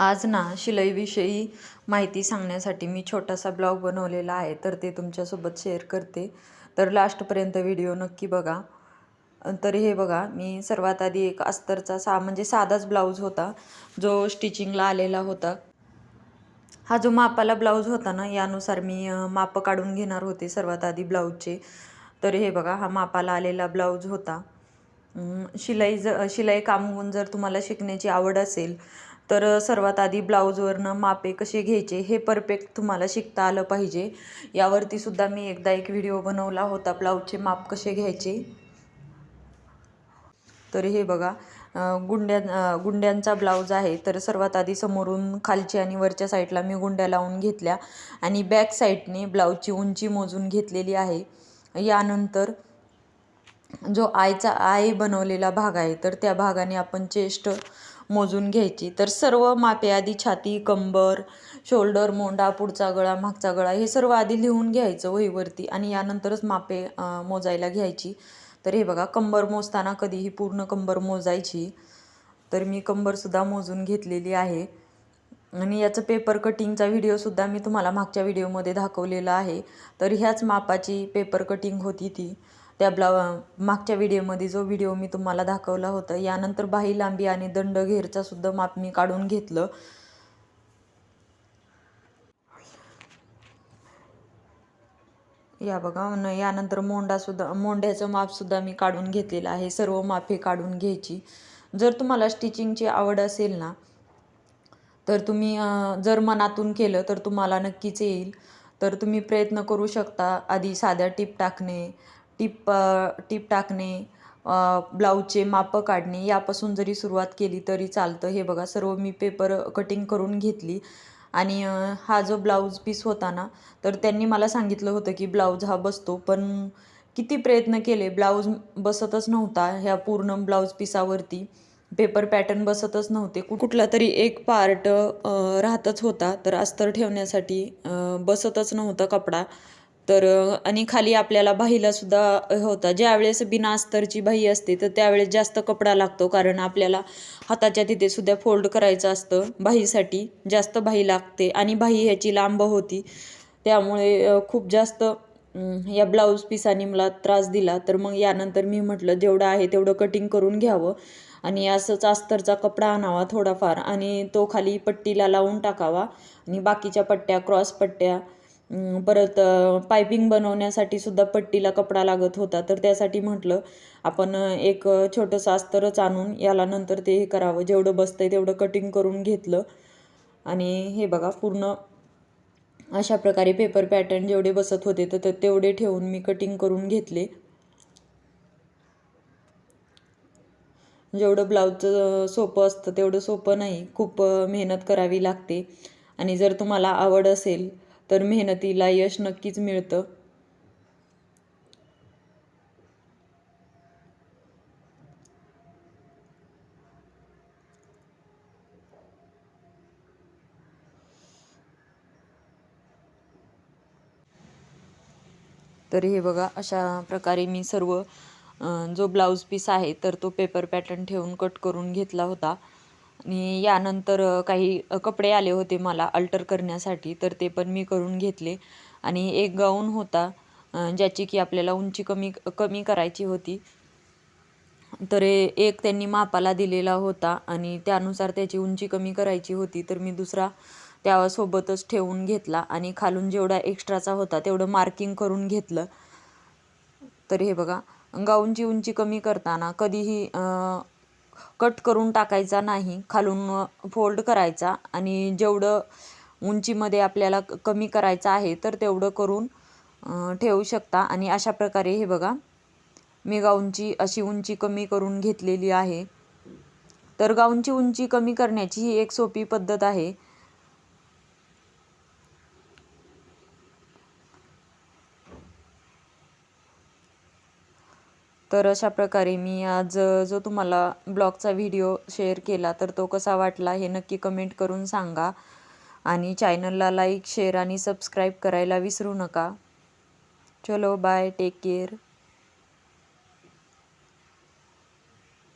आज ना शिलाईविषयी माहिती सांगण्यासाठी मी छोटासा ब्लॉग बनवलेला आहे तर ते तुमच्यासोबत शेअर करते. तर लास्टपर्यंत व्हिडिओ नक्की बघा. तर हे बघा मी सर्वात आधी एक अस्तरचा सा म्हणजे साधाच ब्लाऊज होता जो स्टिचिंगला आलेला होता. हा जो मापाला ब्लाऊज होता ना यानुसार मी माप काढून घेणार होते सर्वात आधी ब्लाऊजचे. तर हे बघा हा मापाला आलेला ब्लाऊज होता. शिलाई ज शिलाई काम जर तुम्हाला शिकण्याची आवड असेल तर सर्वात आधी ब्लाऊजवरनं मापे कसे घ्यायचे हे परफेक्ट तुम्हाला शिकता आलं पाहिजे. यावरती सुद्धा मी एकदा एक व्हिडिओ बनवला होता ब्लाऊजचे माप कसे घ्यायचे. तर हे बघा गुंड्या गुंड्यांचा ब्लाऊज आहे. तर सर्वात आधी समोरून खालची आणि वरच्या साईडला मी गुंड्या लावून घेतल्या आणि बॅक साईडने ब्लाऊजची उंची मोजून घेतलेली आहे. यानंतर जो आयचा आय बनवलेला भाग आहे तर त्या भागाने आपण चेस्ट मोजून घ्यायची. तर सर्व मापे आधी छाती कंबर शोल्डर मोंडा पुढचा गळा मागचा गळा हे सर्व आधी लिहून घ्यायचं वहीवरती आणि यानंतरच मापे मोजायला घ्यायची. तर हे बघा कंबर मोजताना कधीही पूर्ण कंबर मोजायची. तर मी कंबरसुद्धा मोजून घेतलेली आहे. आणि याचं पेपर कटिंगचा व्हिडिओसुद्धा मी तुम्हाला मागच्या व्हिडिओमध्ये दाखवलेला आहे. तर ह्याच मापाची पेपर कटिंग होती ती. त्या ब्ला मागच्या व्हिडिओमध्ये जो व्हिडिओ मी तुम्हाला दाखवला होता यानंतर बाही लांबी आणि दंड घेरचा सुद्धा माप मी काढून घेतलं. या बघा न यानंतर मोंडासुद्धा मोंड्याचं मापसुद्धा मी काढून घेतलेलं आहे सर्व मापे काढून घ्यायची. जर तुम्हाला स्टिचिंगची आवड असेल ना तर तुम्ही जर मनातून केलं तर तुम्हाला नक्कीच येईल. तर तुम्ही प्रयत्न करू शकता आधी साध्या टीप टाकणे टीप टीप टाकणे ब्लाऊजचे मापं काढणे यापासून जरी सुरुवात केली तरी चालतं. हे बघा सर्व मी पेपर कटिंग करून घेतली. आणि हा जो ब्लाऊज पीस होता ना तर त्यांनी मला सांगितलं होतं की ब्लाऊज हा बसतो. पण किती प्रयत्न केले. ब्लाऊज बसतच नव्हता ह्या पूर्ण ब्लाऊज पिसावरती. पेपर पॅटर्न बसतच नव्हते. कुठला तरी एक पार्ट राहतच होता. तर अस्तर ठेवण्यासाठी बसतच नव्हता कपडा. तर आणि खाली आपल्याला बाहीला सुद्धा होता. ज्यावेळेस बिना अस्तरची बाही असते तर त्यावेळेस जास्त कपडा लागतो कारण आपल्याला हाताच्या तिथे सुद्धा फोल्ड करायचं असतं बाहीसाठी. जास्त बाही लागते आणि बाही ह्याची लांब होती. त्यामुळे खूप जास्त या ब्लाऊज पिसाने मला त्रास दिला. तर मग यानंतर मी म्हटलं जेवढं आहे तेवढं कटिंग करून घ्यावं आणि असंच अस्तरचा कपडा आणावा थोडाफार आणि तो खाली पट्टीला लावून टाकावा आणि बाकीच्या पट्ट्या क्रॉस पट्ट्या परत पायपिंग बनवण्यासाठी सुद्धा पट्टीला कपडा लागत होता. तर त्यासाठी म्हटलं आपण एक छोटंसं अस्तरच आणून याला नंतर ते हे करावं. जेवढं बसतं आहे तेवढं कटिंग करून घेतलं. आणि हे बघा पूर्ण अशा प्रकारे पेपर पॅटर्न जेवढे बसत होते तर तेवढे ठेवून मी कटिंग करून घेतले. जेवढं ब्लाऊजचं सोपं असतं तेवढं सोपं नाही. खूप मेहनत करावी लागते. आणि जर तुम्हाला आवड असेल तर मेहनतीला यश नक्कीच मिळतं. तर हे बघा अशा प्रकारे मी सर्व जो ब्लाऊज पीस आहे तर तो पेपर पॅटर्न ठेवून कट करून घेतला होता. आणि यानंतर काही कपडे आले होते मला अल्टर करण्यासाठी तर ते पण मी करून घेतले. आणि एक गाऊन होता ज्याची की आपल्याला उंची कमी कमी करायची होती. तर एक त्यांनी मापाला दिलेला होता आणि त्यानुसार त्याची उंची कमी करायची होती. तर मी दुसरा त्यासोबतच ठेवून घेतला आणि खालून जेवढा एक्स्ट्राचा होता तेवढं मार्किंग करून घेतलं. तर हे बघा गाऊनची उंची कमी करताना कधीही कट करून टाकायचा नाही खालून फोल्ड करायचा आणि जेवढं उंचीमध्ये आपल्याला कमी करायचं आहे तर तेवढं करून ठेवू शकता. आणि अशा प्रकारे हे बघा मी गाऊनची अशी उंची कमी करून घेतलेली आहे. तर गाऊनची उंची कमी करण्याची ही एक सोपी पद्धत आहे. तर अशा प्रकारे मी आज जो तुम्हाला ब्लॉगचा व्हिडिओ शेअर केला तर तो कसा वाटला हे नक्की कमेंट करून सांगा. आणि चॅनलला लाईक शेअर आणि सबस्क्राईब करायला विसरू नका. चलो बाय टेक केअर.